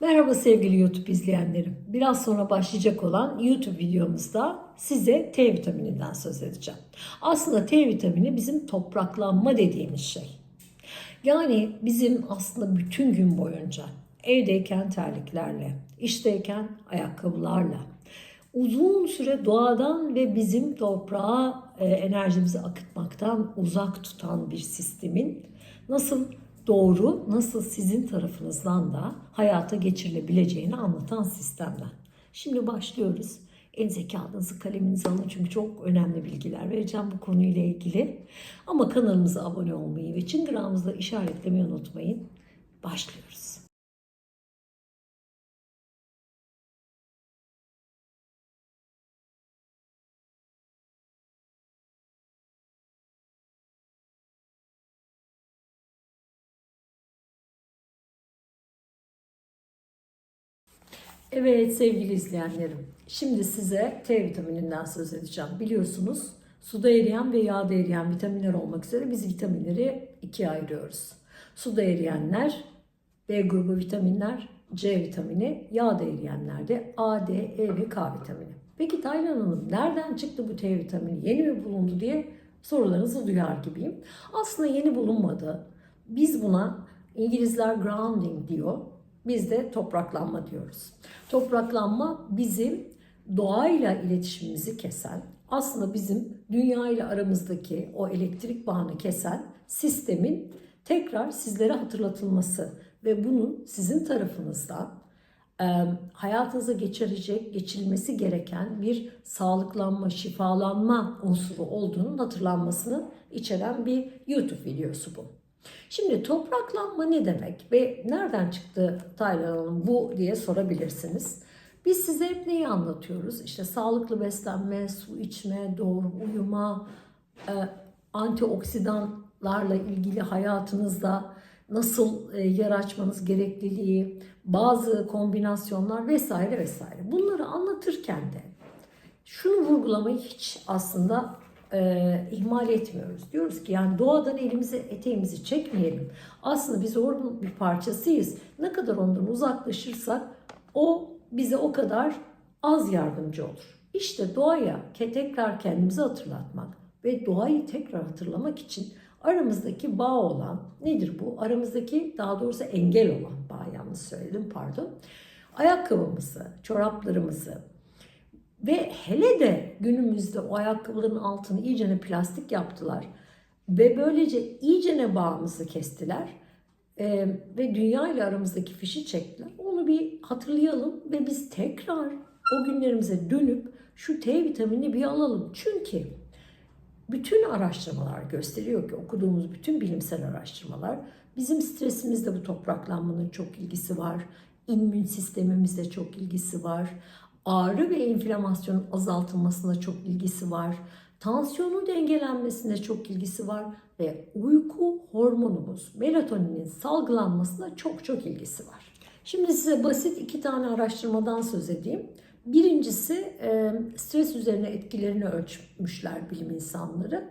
Merhaba sevgili YouTube izleyenlerim. Biraz sonra başlayacak olan YouTube videomuzda size T vitamininden söz edeceğim. Aslında T vitamini bizim topraklanma dediğimiz şey. Yani bizim aslında bütün gün boyunca evdeyken terliklerle, işteyken ayakkabılarla, uzun süre doğadan ve bizim toprağa e, enerjimizi akıtmaktan uzak tutan bir sistemin nasıl doğru, nasıl sizin tarafınızdan da hayata geçirilebileceğini anlatan sistemden. Şimdi başlıyoruz. Elinize kağıdınızı, kaleminizi alın çünkü çok önemli bilgiler vereceğim bu konuyla ilgili. Ama kanalımıza abone olmayı ve çıngırağımızda işaretlemeyi unutmayın. Başlıyoruz. Evet sevgili izleyenlerim. Şimdi size T vitamininden söz edeceğim. Biliyorsunuz suda eriyen ve yağda eriyen vitaminler olmak üzere biz vitaminleri ikiye ayırıyoruz. Suda eriyenler B grubu vitaminler, C vitamini, yağda eriyenler de A, D, E ve K vitamini. Peki Taylan Hanım nereden çıktı bu T vitamini? Yeni mi bulundu diye sorularınızı duyar gibiyim. Aslında yeni bulunmadı. Biz buna İngilizler grounding diyor. Biz de topraklanma diyoruz. Topraklanma bizim doğayla iletişimimizi kesen, aslında bizim dünya ile aramızdaki o elektrik bağını kesen sistemin tekrar sizlere hatırlatılması ve bunun sizin tarafınızdan e, hayatınıza geçirecek, geçirilmesi gereken bir sağlıklanma, şifalanma unsuru olduğunun hatırlanmasını içeren bir YouTube videosu bu. Şimdi topraklanma ne demek ve nereden çıktı Taylan Hanım bu diye sorabilirsiniz. Biz size hep neyi anlatıyoruz? İşte sağlıklı beslenme, su içme, doğru uyuma, e, antioksidanlarla ilgili hayatınızda nasıl e, yer açmanız gerekliliği, bazı kombinasyonlar vesaire vesaire. Bunları anlatırken de şunu vurgulamayı hiç aslında e, ihmal etmiyoruz. Diyoruz ki yani doğadan elimizi eteğimizi çekmeyelim. Aslında biz onun bir parçasıyız. Ne kadar ondan uzaklaşırsak o bize o kadar az yardımcı olur. İşte doğaya tekrar kendimizi hatırlatmak ve doğayı tekrar hatırlamak için aramızdaki bağ olan nedir bu? Aramızdaki daha doğrusu engel olan bağ yanlış söyledim pardon. Ayakkabımızı, çoraplarımızı, ve hele de günümüzde o ayakkabıların altını iyicene plastik yaptılar. Ve böylece iyicene bağımızı kestiler. Ee, ve dünya ile aramızdaki fişi çektiler. Onu bir hatırlayalım ve biz tekrar o günlerimize dönüp şu T vitamini bir alalım. Çünkü bütün araştırmalar gösteriyor ki okuduğumuz bütün bilimsel araştırmalar bizim stresimizde bu topraklanmanın çok ilgisi var. İmmün sistemimizde çok ilgisi var ağrı ve enflamasyonun azaltılmasına çok ilgisi var. Tansiyonun dengelenmesine çok ilgisi var ve uyku hormonumuz melatoninin salgılanmasına çok çok ilgisi var. Şimdi size basit iki tane araştırmadan söz edeyim. Birincisi e, stres üzerine etkilerini ölçmüşler bilim insanları.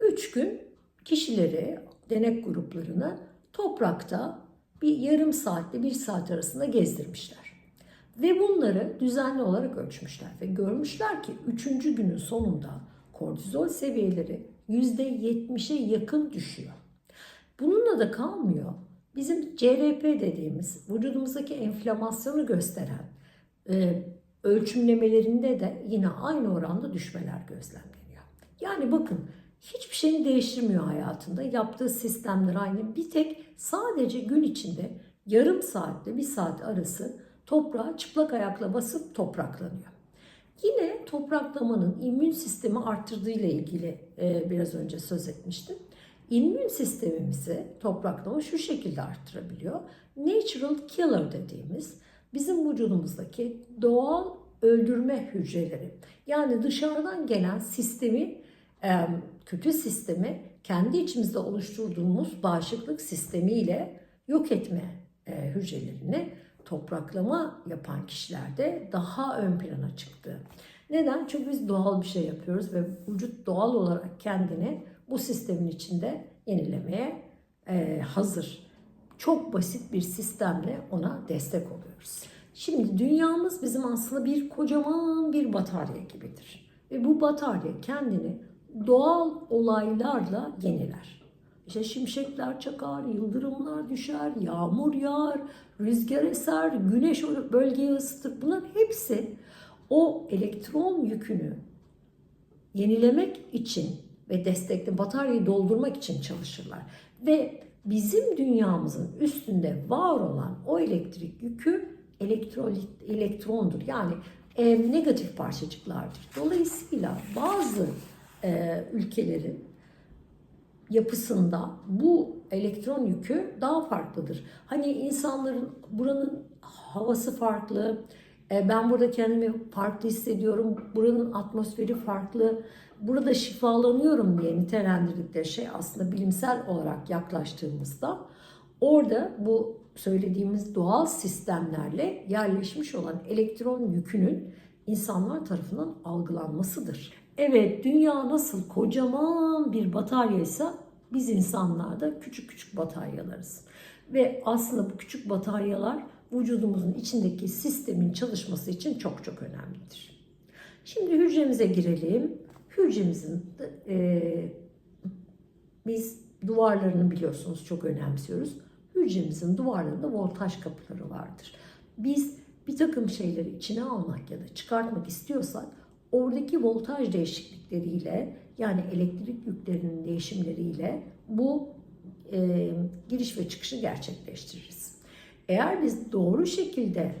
Üç gün kişileri, denek gruplarını toprakta bir yarım saatle bir saat arasında gezdirmişler. Ve bunları düzenli olarak ölçmüşler ve görmüşler ki 3. günün sonunda kortizol seviyeleri %70'e yakın düşüyor. Bununla da kalmıyor. Bizim CRP dediğimiz vücudumuzdaki enflamasyonu gösteren e, ölçümlemelerinde de yine aynı oranda düşmeler gözlemleniyor. Yani bakın hiçbir şeyini değiştirmiyor hayatında. Yaptığı sistemler aynı. Bir tek sadece gün içinde yarım saatle bir saat arası toprağa çıplak ayakla basıp topraklanıyor. Yine topraklamanın immün sistemi arttırdığı ile ilgili e, biraz önce söz etmiştim. İmmün sistemimizi topraklama şu şekilde arttırabiliyor. Natural killer dediğimiz bizim vücudumuzdaki doğal öldürme hücreleri. Yani dışarıdan gelen sistemi, e, kötü sistemi kendi içimizde oluşturduğumuz bağışıklık sistemiyle yok etme e, hücrelerini topraklama yapan kişilerde daha ön plana çıktı. Neden? Çünkü biz doğal bir şey yapıyoruz ve vücut doğal olarak kendini bu sistemin içinde yenilemeye e, hazır. çok basit bir sistemle ona destek oluyoruz. Şimdi dünyamız bizim aslında bir kocaman bir batarya gibidir. Ve bu batarya kendini doğal olaylarla yeniler. İşte şimşekler çakar, yıldırımlar düşer, yağmur yağar, rüzgar eser, güneş bölgeyi ısıtır. Bunların hepsi o elektron yükünü yenilemek için ve destekli bataryayı doldurmak için çalışırlar. Ve bizim dünyamızın üstünde var olan o elektrik yükü elektrolit, elektrondur. Yani e, negatif parçacıklardır. Dolayısıyla bazı e, ülkelerin yapısında bu elektron yükü daha farklıdır. Hani insanların buranın havası farklı, e, ben burada kendimi farklı hissediyorum, buranın atmosferi farklı, burada şifalanıyorum diye nitelendirdikleri şey aslında bilimsel olarak yaklaştığımızda orada bu söylediğimiz doğal sistemlerle yerleşmiş olan elektron yükünün insanlar tarafından algılanmasıdır. Evet, dünya nasıl kocaman bir bataryaysa biz insanlar da küçük küçük bataryalarız. Ve aslında bu küçük bataryalar vücudumuzun içindeki sistemin çalışması için çok çok önemlidir. Şimdi hücremize girelim. Hücremizin e, biz duvarlarını biliyorsunuz çok önemsiyoruz. Hücremizin duvarlarında voltaj kapıları vardır. Biz bir takım şeyleri içine almak ya da çıkartmak istiyorsak oradaki voltaj değişiklikleriyle yani elektrik yüklerinin değişimleriyle bu e, giriş ve çıkışı gerçekleştiririz. Eğer biz doğru şekilde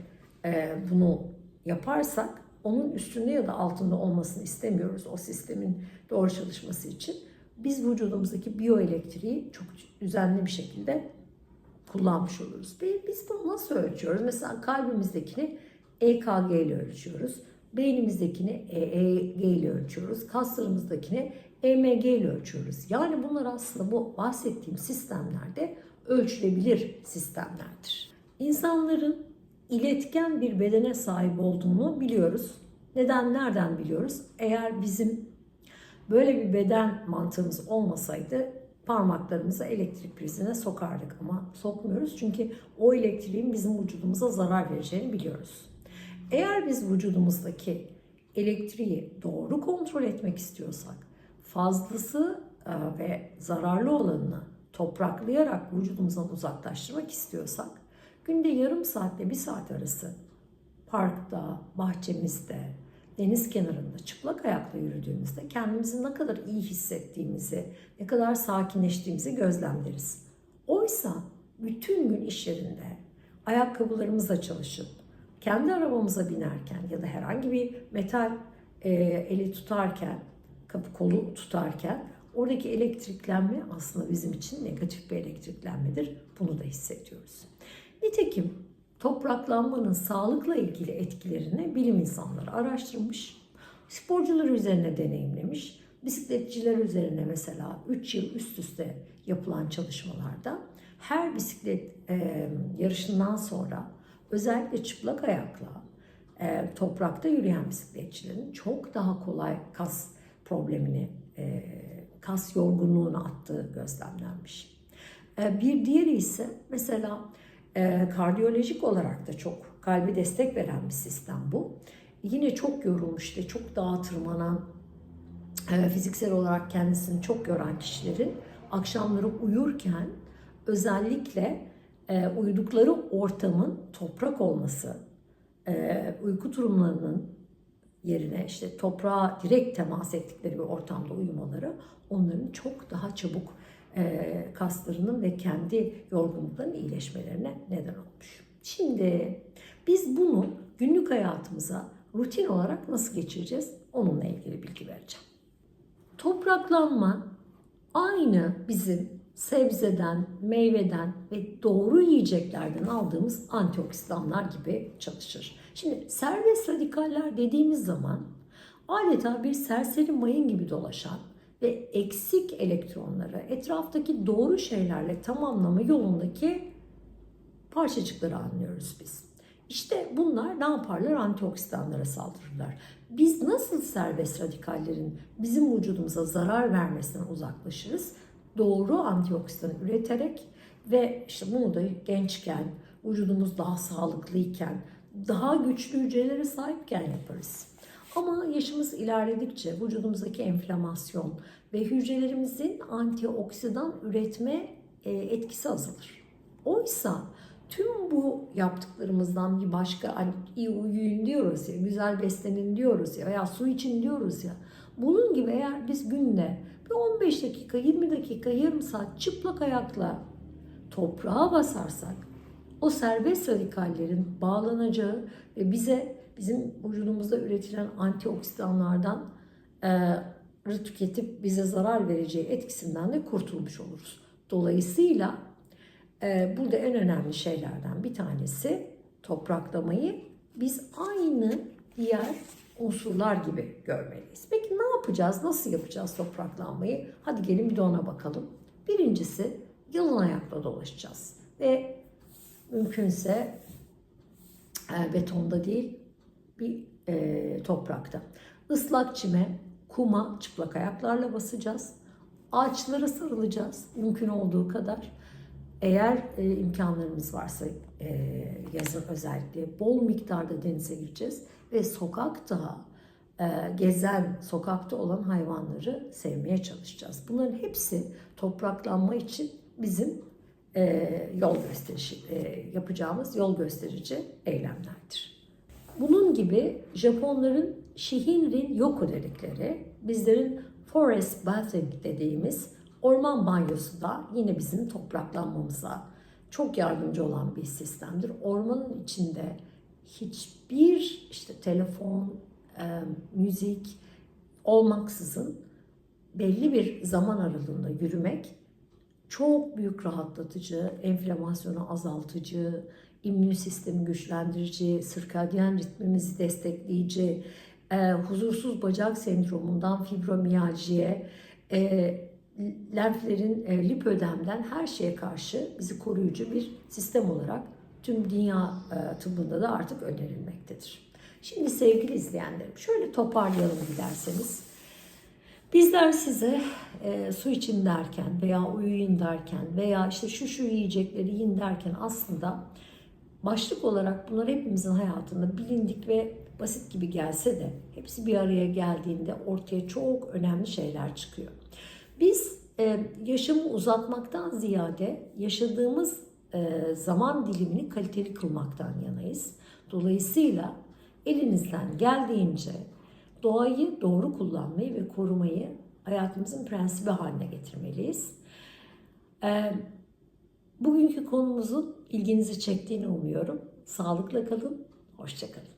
e, bunu yaparsak onun üstünde ya da altında olmasını istemiyoruz o sistemin doğru çalışması için. Biz vücudumuzdaki biyoelektriği çok düzenli bir şekilde kullanmış oluruz. Ve biz bunu nasıl ölçüyoruz? Mesela kalbimizdekini EKG ile ölçüyoruz. Beynimizdekini EEG ile ölçüyoruz. Kaslarımızdakini EMG ile ölçüyoruz. Yani bunlar aslında bu bahsettiğim sistemlerde ölçülebilir sistemlerdir. İnsanların iletken bir bedene sahip olduğunu biliyoruz. Neden, nereden biliyoruz? Eğer bizim böyle bir beden mantığımız olmasaydı parmaklarımızı elektrik prizine sokardık ama sokmuyoruz çünkü o elektriğin bizim vücudumuza zarar vereceğini biliyoruz. Eğer biz vücudumuzdaki elektriği doğru kontrol etmek istiyorsak fazlası e, ve zararlı olanını topraklayarak vücudumuzdan uzaklaştırmak istiyorsak günde yarım saatle bir saat arası parkta, bahçemizde, deniz kenarında çıplak ayakla yürüdüğümüzde kendimizi ne kadar iyi hissettiğimizi, ne kadar sakinleştiğimizi gözlemleriz. Oysa bütün gün iş yerinde ayakkabılarımızla çalışıp kendi arabamıza binerken ya da herhangi bir metal e, eli tutarken, kapı kolu tutarken oradaki elektriklenme aslında bizim için negatif bir elektriklenmedir. Bunu da hissediyoruz. Nitekim topraklanmanın sağlıkla ilgili etkilerini bilim insanları araştırmış. Sporcular üzerine deneyimlemiş. Bisikletçiler üzerine mesela 3 yıl üst üste yapılan çalışmalarda her bisiklet e, yarışından sonra özellikle çıplak ayakla e, toprakta yürüyen bisikletçilerin çok daha kolay kas problemini, e, kas yorgunluğunu attığı gözlemlenmiş. E, bir diğeri ise mesela e, kardiyolojik olarak da çok kalbi destek veren bir sistem bu. Yine çok yorulmuş ve çok dağa tırmanan, e, fiziksel olarak kendisini çok yoran kişilerin akşamları uyurken özellikle e, uyudukları ortamın toprak olması, e, uyku turumlarının yerine işte toprağa direkt temas ettikleri bir ortamda uyumaları onların çok daha çabuk e, kaslarının ve kendi yorgunluklarının iyileşmelerine neden olmuş. Şimdi biz bunu günlük hayatımıza rutin olarak nasıl geçireceğiz? Onunla ilgili bilgi vereceğim. Topraklanma aynı bizim sebzeden, meyveden ve doğru yiyeceklerden aldığımız antioksidanlar gibi çalışır. Şimdi serbest radikaller dediğimiz zaman adeta bir serseri mayın gibi dolaşan ve eksik elektronları etraftaki doğru şeylerle tamamlama yolundaki parçacıkları anlıyoruz biz. İşte bunlar ne yaparlar? Antioksidanlara saldırırlar. Biz nasıl serbest radikallerin bizim vücudumuza zarar vermesinden uzaklaşırız? Doğru antioksidan üreterek Ve işte bunu da gençken, vücudumuz daha sağlıklıyken, daha güçlü hücrelere sahipken yaparız. Ama yaşımız ilerledikçe vücudumuzdaki enflamasyon ve hücrelerimizin antioksidan üretme e, etkisi azalır. Oysa tüm bu yaptıklarımızdan bir başka hani iyi uyuyun diyoruz ya, güzel beslenin diyoruz ya veya su için diyoruz ya. Bunun gibi eğer biz günde bir 15 dakika, 20 dakika, yarım saat çıplak ayakla toprağa basarsak o serbest radikallerin bağlanacağı ve bize bizim vücudumuzda üretilen antioksidanlardan e, tüketip bize zarar vereceği etkisinden de kurtulmuş oluruz. Dolayısıyla e, burada en önemli şeylerden bir tanesi topraklamayı biz aynı diğer unsurlar gibi görmeliyiz. Peki ne yapacağız? Nasıl yapacağız topraklanmayı? Hadi gelin bir de ona bakalım. Birincisi yalın ayakla dolaşacağız ve mümkünse e, betonda değil bir e, toprakta. Islak çime, kuma çıplak ayaklarla basacağız. Ağaçlara sarılacağız mümkün olduğu kadar. Eğer e, imkanlarımız varsa e, yazın özellikle bol miktarda denize gireceğiz ve sokakta e, gezen, sokakta olan hayvanları sevmeye çalışacağız. Bunların hepsi topraklanma için bizim e, yol gösterici e, yapacağımız yol gösterici eylemlerdir. Bunun gibi Japonların Shihinrin yoku dedikleri, bizlerin forest bathing dediğimiz orman banyosu da yine bizim topraklanmamıza çok yardımcı olan bir sistemdir. Ormanın içinde hiçbir işte telefon, e, müzik olmaksızın belli bir zaman aralığında yürümek çok büyük rahatlatıcı, enflamasyonu azaltıcı, immün sistemi güçlendirici, sirkadyen ritmimizi destekleyici, e, huzursuz bacak sendromundan fibromiyaljiye, e, lenflerin e, lipödemden her şeye karşı bizi koruyucu bir sistem olarak tüm dünya e, tıbbında da artık önerilmektedir. Şimdi sevgili izleyenlerim şöyle toparlayalım giderseniz. Bizler size e, su için derken veya uyuyun derken veya işte şu şu yiyecekleri yiyin derken aslında başlık olarak bunlar hepimizin hayatında bilindik ve basit gibi gelse de hepsi bir araya geldiğinde ortaya çok önemli şeyler çıkıyor. Biz e, yaşamı uzatmaktan ziyade yaşadığımız zaman dilimini kaliteli kılmaktan yanayız. Dolayısıyla elinizden geldiğince doğayı doğru kullanmayı ve korumayı hayatımızın prensibi haline getirmeliyiz. E, bugünkü konumuzun ilginizi çektiğini umuyorum. Sağlıkla kalın, hoşçakalın.